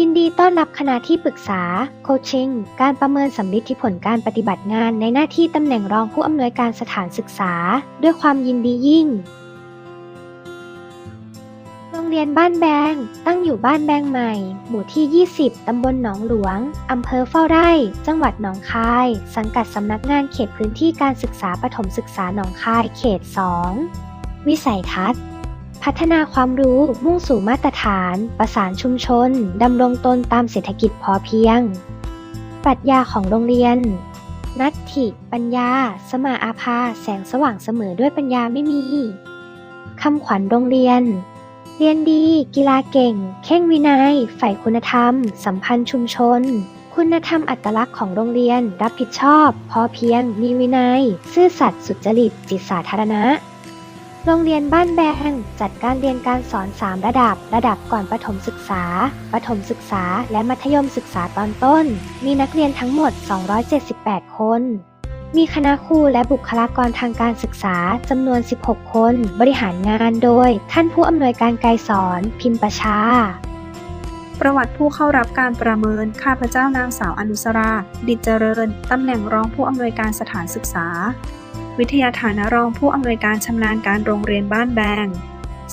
ยินดีต้อนรับคณะที่ปรึกษา โคชชิ่ง การประเมินสำลิดผลการปฏิบัติงานในหน้าที่ตำแหน่งรองผู้อำนวยการสถานศึกษา ด้วยความยินดียิ่ง โรงเรียนบ้านแบง ตั้งอยู่บ้านแบงใหม่ หมู่ที่ 20 ตำบลหนองหลวง อำเภอเฝ้าไร่ จังหวัดหนองคาย สังกัดสำนักงานเขตพื้นที่การศึกษาปฐมศึกษาหนองคาย เขต 2 วิสัยทัศน์ พัฒนาความรู้มุ่งสู่มาตรฐาน ประสานชุมชน ดำรงตนตามเศรษฐกิจพอเพียง ปรัชญาของโรงเรียน นัตถิ ปัญญา สมาอาภา แสงสว่างเสมอด้วยปัญญาไม่มี คำขวัญโรงเรียน เรียนดี กีฬาเก่ง เข่งวินัยใฝ่คุณธรรม สัมพันธ์ชุมชน คุณธรรมอัตลักษณ์ของโรงเรียน รับผิดชอบ พอเพียง มีวินัย ซื่อสัตย์สุจริต จิตสาธารณะ โรงเรียนบ้านแบงจัดการเรียนการสอน 3 ระดับ ระดับก่อนประถมศึกษา ประถมศึกษา และมัธยมศึกษาตอนต้น มีนักเรียนทั้งหมด 278 คน มีคณะครูและบุคลากรทางการศึกษาจำนวน 16 คน บริหารงานโดย ท่านผู้อำนวยการไกรสอน พิมพ์ประชาประวัติผู้เข้ารับการประเมิน ข้าพเจ้านางสาวอนุสรา ดิจเจริญ ตำแหน่งรองผู้อำนวยการสถานศึกษา วิทยาฐานรองผู้อำนวยการชำนาญการโรงเรียนบ้านแบง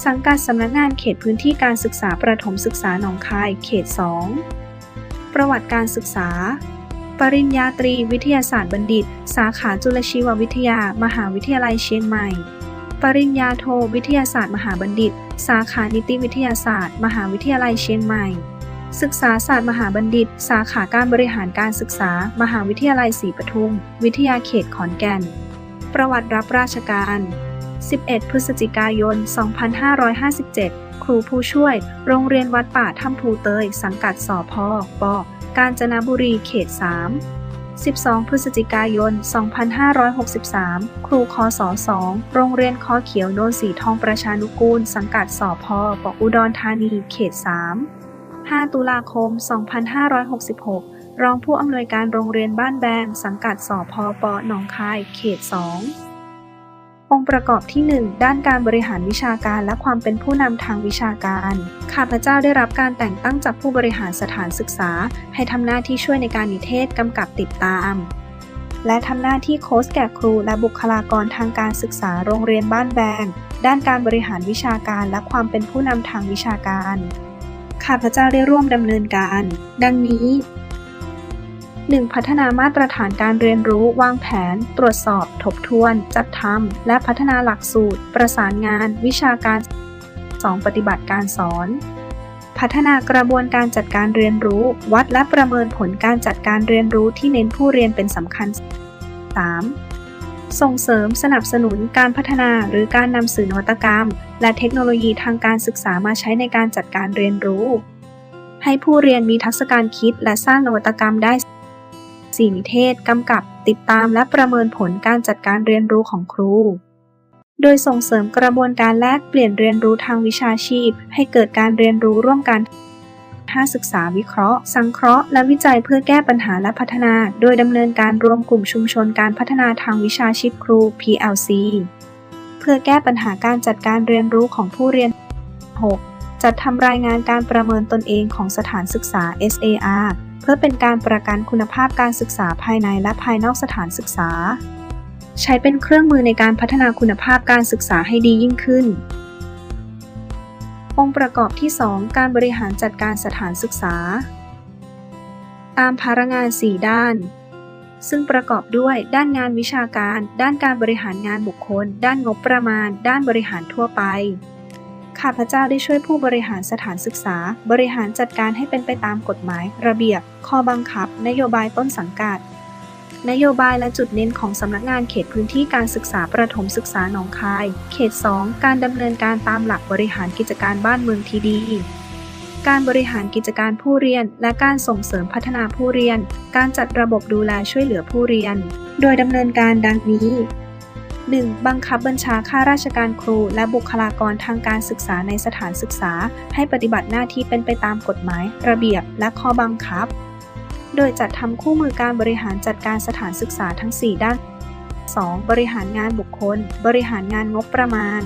สังกัดสำนักงานเขตพื้นที่การศึกษาประถมศึกษาหนองคาย เขต 2 ประวัติการศึกษา ปริญญาตรีวิทยาศาสตร์บัณฑิต สาขาจุลชีววิทยา มหาวิทยาลัยเชียงใหม่ ปริญญาโทวิทยาศาสตร์มหาบัณฑิต สาขานิติวิทยาศาสตร์ มหาวิทยาลัยเชียงใหม่ศึกษาศาสตร์มหาบัณฑิต สาขาการบริหารการศึกษา มหาวิทยาลัยศรีปทุม วิทยาเขตขอนแก่น ประวัติรับราชการ 11 พฤศจิกายน 2557 ครูผู้ช่วย โรงเรียนวัดป่าถ้ำภูเตย สังกัดสพปกาญจนบุรี เขต 3 12 พฤศจิกายน 2563 ครูคศ2โรงเรียนคอเขียวโนนสีทองประชานุกูล สังกัดสพปอุดรธานี เขต 3 5 ตุลาคม 2566 รองผู้อำนวยการโรงเรียนบ้านแบงสังกัดสพปหนองคาย เขต 2 องค์ประกอบที่ 1 ด้านการบริหารวิชาการและความเป็นผู้นำทางวิชาการ ข้าพเจ้าได้รับการแต่งตั้งจากผู้บริหารสถานศึกษา ให้ทำหน้าที่ช่วยในการนิเทศกำกับติดตาม และทำหน้าที่โค้ชแก่ครูและบุคลากรทางการศึกษาโรงเรียนบ้านแบง ด้านการบริหารวิชาการและความเป็นผู้นำทางวิชาการข้าพเจ้าได้ร่วมดำเนินการ ดังนี้ 1. พัฒนามาตรฐานการเรียนรู้วางแผน ตรวจสอบ ทบทวน จัดทำและพัฒนาหลักสูตร ประสานงาน วิชาการ 2. ปฏิบัติการสอน พัฒนากระบวนการจัดการเรียนรู้ วัดและประเมินผลการจัดการเรียนรู้ที่เน้นผู้เรียนเป็นสำคัญ 3. ส่งเสริมสนับสนุนการพัฒนาหรือการนำสื่อนวัตกรรม และเทคโนโลยีทางการศึกษามาใช้ในการจัดการเรียนรู้ ให้ผู้เรียนมีทักษะการคิดและสร้างนวัตกรรมได้ สี่นิเทศ กำกับ ติดตามและประเมินผลการจัดการเรียนรู้ของครู โดยส่งเสริมกระบวนการแลกเปลี่ยนเรียนรู้ทางวิชาชีพ ให้เกิดการเรียนรู้ร่วมกันห้าศึกษาวิเคราะห์ สังเคราะห์ และวิจัยเพื่อแก้ปัญหาและพัฒนา โดยดำเนินการรวมกลุ่มชุมชนการพัฒนาทางวิชาชีพครู PLC เพื่อแก้ปัญหาการจัดการเรียนรู้ของผู้เรียน 6. จัดทำรายงานการประเมินตนเองของสถานศึกษา SAR เพื่อเป็นการประกันคุณภาพการศึกษาภายในและภายนอกสถานศึกษา ใช้เป็นเครื่องมือในการพัฒนาคุณภาพการศึกษาให้ดียิ่งขึ้น องค์ประกอบที่ 2 การบริหารจัดการสถานศึกษา ตามภาระงาน 4 ด้าน ซึ่งประกอบด้วยด้านงานวิชาการ ด้านการบริหารงานบุคคล ด้านงบประมาณ ด้านบริหารทั่วไป ข้าพเจ้าได้ช่วยผู้บริหารสถานศึกษา บริหารจัดการให้เป็นไปตามกฎหมาย ระเบียบ ข้อบังคับ นโยบายต้นสังกัด นโยบายและจุดเน้นของสำนักงานเขตพื้นที่การศึกษาประถมศึกษาหนองคาย เขต 2 การดำเนินการตามหลักบริหารกิจการบ้านเมืองที่ดีการบริหารกิจการผู้เรียน และการส่งเสริมพัฒนาผู้เรียน การจัดระบบดูแลช่วยเหลือผู้เรียน โดยดำเนินการดังนี้ 1. บังคับบัญชาข้าราชการครู และบุคลากรทางการศึกษาในสถานศึกษา ให้ปฏิบัติหน้าที่เป็นไปตามกฎหมาย ระเบียบ และข้อบังคับ โดยจัดทำคู่มือการบริหารจัดการสถานศึกษาทั้ง 4 ด้าน 2. บริหารงานบุคคล บริหารงานงบประมาณ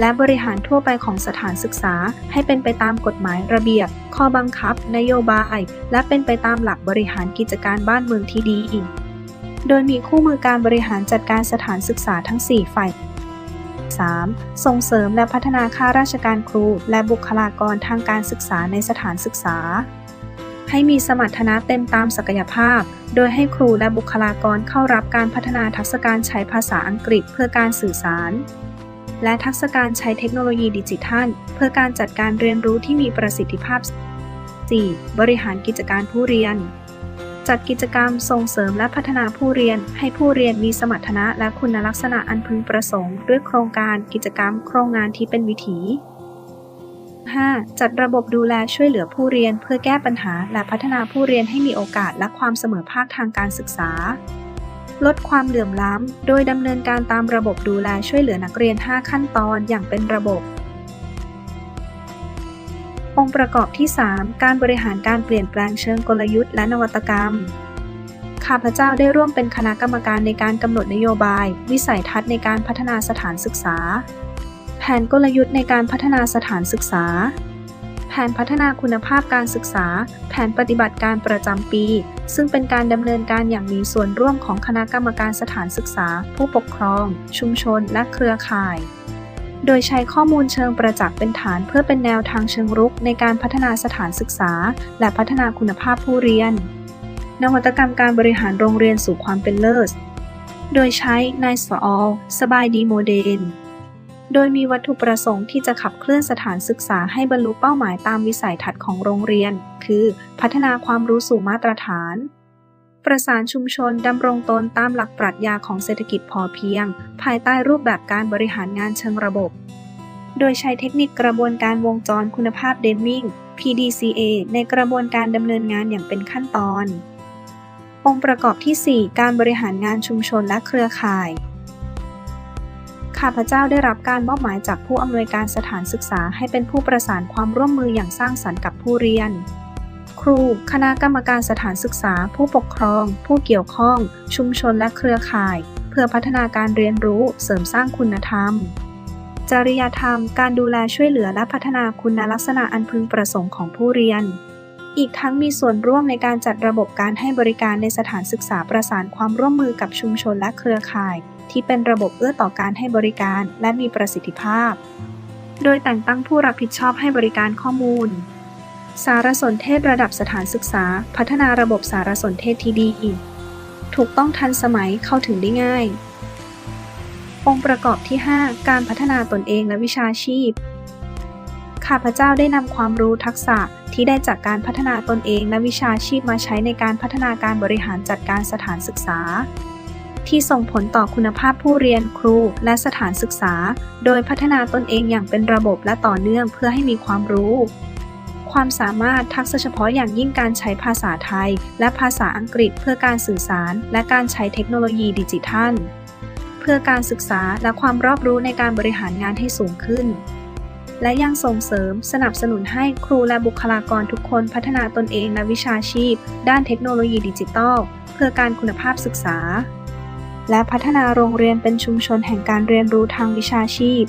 และบริหารทั่วไปของสถานศึกษา ให้เป็นไปตามกฎหมายระเบียบ ข้อบังคับ นโยบาย และเป็นไปตามหลักบริหารกิจการบ้านเมืองที่ดีอีก โดยมีคู่มือการบริหารจัดการสถานศึกษาทั้ง 4 ฝ่าย 3. ส่งเสริมและพัฒนาข้าราชการครู และบุคลากรทางการศึกษาในสถานศึกษา ให้มีสมรรถนะเต็มตามศักยภาพ โดยให้ครูและบุคลากรเข้ารับการพัฒนาทักษะการใช้ภาษาอังกฤษเพื่อการสื่อสาร และทักษะการใช้เทคโนโลยีดิจิทัล เพื่อการจัดการเรียนรู้ที่มีประสิทธิภาพ 4. บริหารกิจการผู้เรียน จัดกิจกรรมส่งเสริมและพัฒนาผู้เรียน ให้ผู้เรียนมีสมรรถนะและคุณลักษณะอันพึงประสงค์ ด้วยโครงการกิจกรรม โครงงานที่เป็นวิถี 5. จัดระบบดูแลช่วยเหลือผู้เรียนเพื่อแก้ปัญหา และพัฒนาผู้เรียนให้มีโอกาสและความเสมอภาคทางการศึกษา ลดความเหลื่อมล้ำ โดยดำเนินการตามระบบดูแลช่วยเหลือนักเรียน 5 ขั้นตอนอย่างเป็นระบบ องค์ประกอบที่ 3 การบริหารการเปลี่ยนแปลงเชิงกลยุทธ์และนวัตกรรม ข้าพเจ้าได้ร่วมเป็นคณะกรรมการในการกำหนดนโยบาย วิสัยทัศน์ในการพัฒนาสถานศึกษา แผนกลยุทธ์ในการพัฒนาสถานศึกษา แผนพัฒนาคุณภาพการศึกษา แผนปฏิบัติการประจำปี ซึ่งเป็นการดำเนินการอย่างมีส่วนร่วมของคณะกรรมการสถานศึกษา ผู้ปกครอง ชุมชน และเครือข่าย โดยใช้ข้อมูลเชิงประจักษ์เป็นฐานเพื่อเป็นแนวทางเชิงรุกในการพัฒนาสถานศึกษา และพัฒนาคุณภาพผู้เรียน นวัตกรรมการบริหารโรงเรียนสู่ความเป็นเลิศ โดยใช้ Nice for All สบายดีโมเดล โดยมีวัตถุประสงค์ที่จะขับเคลื่อนสถานศึกษาให้บรรลุเป้าหมายตามวิสัยทัศน์ของโรงเรียน คือ พัฒนาความรู้สู่มาตรฐาน ประสานชุมชนดำรงตนตามหลักปรัชญาของเศรษฐกิจพอเพียง ภายใต้รูปแบบการบริหารงานเชิงระบบ โดยใช้เทคนิคกระบวนการวงจรคุณภาพเดมมิง PDCA ในกระบวนการดำเนินงานอย่างเป็นขั้นตอน องค์ประกอบที่ 4 การบริหารงานชุมชนและเครือข่าย ข้าพเจ้าได้รับการมอบหมายจากผู้อำนวยการสถานศึกษาให้เป็นผู้ประสานความร่วมมืออย่างสร้างสรรค์กับผู้เรียน ครู คณะกรรมการสถานศึกษา ผู้ปกครอง ผู้เกี่ยวข้อง ชุมชนและเครือข่าย เพื่อพัฒนาการเรียนรู้เสริมสร้างคุณธรรม จริยธรรม การดูแลช่วยเหลือและพัฒนาคุณลักษณะอันพึงประสงค์ของผู้เรียน อีกทั้งมีส่วนร่วมในการจัดระบบการให้บริการในสถานศึกษาประสานความร่วมมือกับชุมชนและเครือข่าย ที่เป็นระบบเอื้อต่อการให้บริการและมีประสิทธิภาพ โดยแต่งตั้งผู้รับผิดชอบให้บริการข้อมูล สารสนเทศระดับสถานศึกษา พัฒนาระบบสารสนเทศที่ดีถูกต้องทันสมัยเข้าถึงได้ง่าย องค์ประกอบที่ 5 การพัฒนาตนเองและวิชาชีพ ข้าพเจ้าได้นำความรู้ทักษะที่ได้จากการพัฒนาตนเองและวิชาชีพมาใช้ในการพัฒนาการบริหารจัดการสถานศึกษา ที่ส่งผลต่อคุณภาพผู้เรียนครูและสถานศึกษา โดยพัฒนาตนเองอย่างเป็นระบบและต่อเนื่องเพื่อให้มีความรู้ ความสามารถทักษะเฉพาะอย่างยิ่งการใช้ภาษาไทย และภาษาอังกฤษเพื่อการสื่อสาร และการใช้เทคโนโลยีดิจิทัล เพื่อการศึกษาและความรอบรู้ในการบริหารงานให้สูงขึ้น และยังส่งเสริมสนับสนุนให้ครูและบุคลากรทุกคนพัฒนาตนเองและวิชาชีพ ด้านเทคโนโลยีดิจิทัล เพื่อการคุณภาพศึกษา และพัฒนาโรงเรียนเป็นชุมชนแห่งการเรียนรู้ทางวิชาชีพ